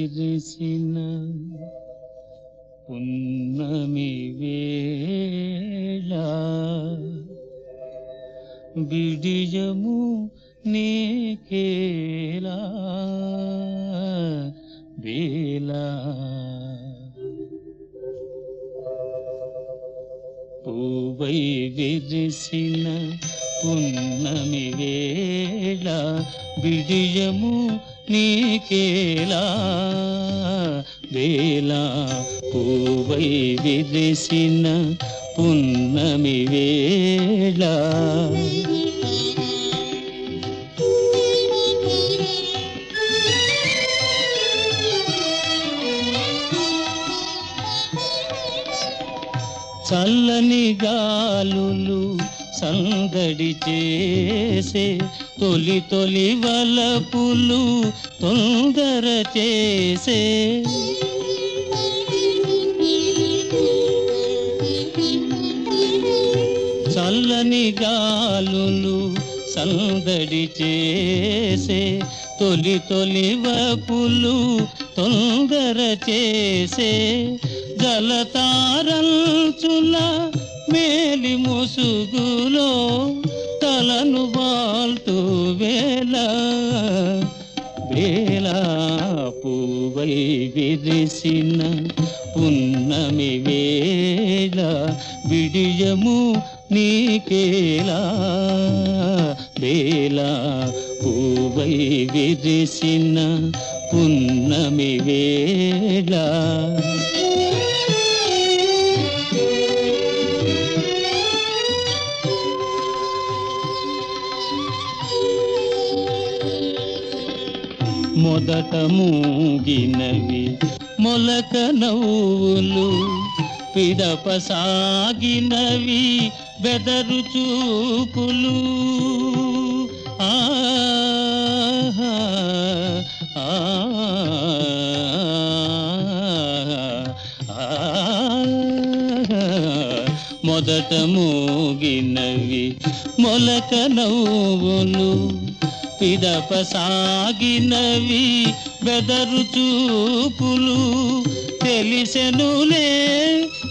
పూవై విరిసిన పున్నమి వేళ బిడియము నీకేలా వేళ. పూవై విరిసిన పున్నమి వేళ బిడియము నీకేలా వేళ పూవై విరిసిన పున్నమి వేళ. చల్లని గాలులు సందడి చేసే తొలి తొలి వలపులు తొందర చేసే. చల్లని గాలులు సందడి చేసే తొలి తొలి వపులు తొందర చేసే. జలతారంచుల మేలి ముసుగులో తలను వాల్తూ వేళ వేళ పూవై విరిసిన పున్నమి వేళ విడియము నీకేలా వేళ పూవై విరిసిన పున్నమి వేళ. మొదట మూగినవి మొలక నవ్వులు పిదప సాగినవి బెదరు చూపులు ఆహా, మొదట మూగినవి మొలక నవ్వులు పిదపసాగినవి బెదరు చూపులు తెలిసెనులే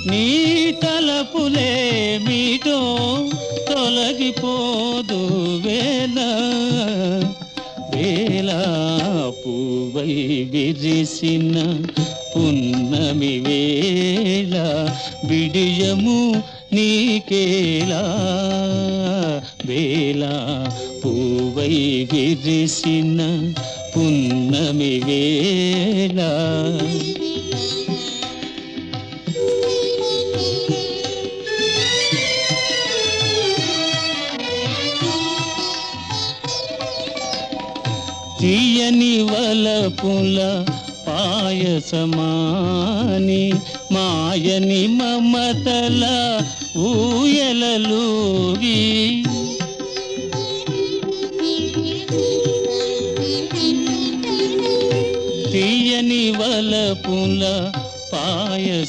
నీ తలపులే మీటో తొలగిపోదు వేళ వేళ పూవై విరిసిన పున్నమి వేళ బిడియము నీకేలా. వేళ పూవై విరిసిన పున్నమి వేళ. తీయని వలపుల పాయసమాని మాయని మమతల ఊయలలూగి తీయని వలపుల పాయసమాని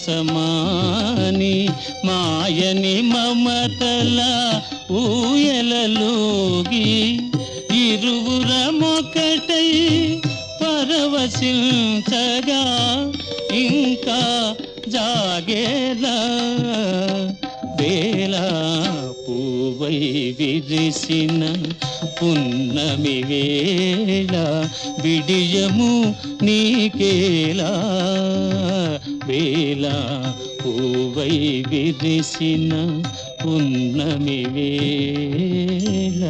మాయని మమతల ఊయలలోగి ఇరువురమొకటై పరవశించగా ఇంకా జాగేలా విరిసిన పున్నమి వేళ విడియము నీకేలా? వేళ పూవై విరిసిన పున్నమి వేళ.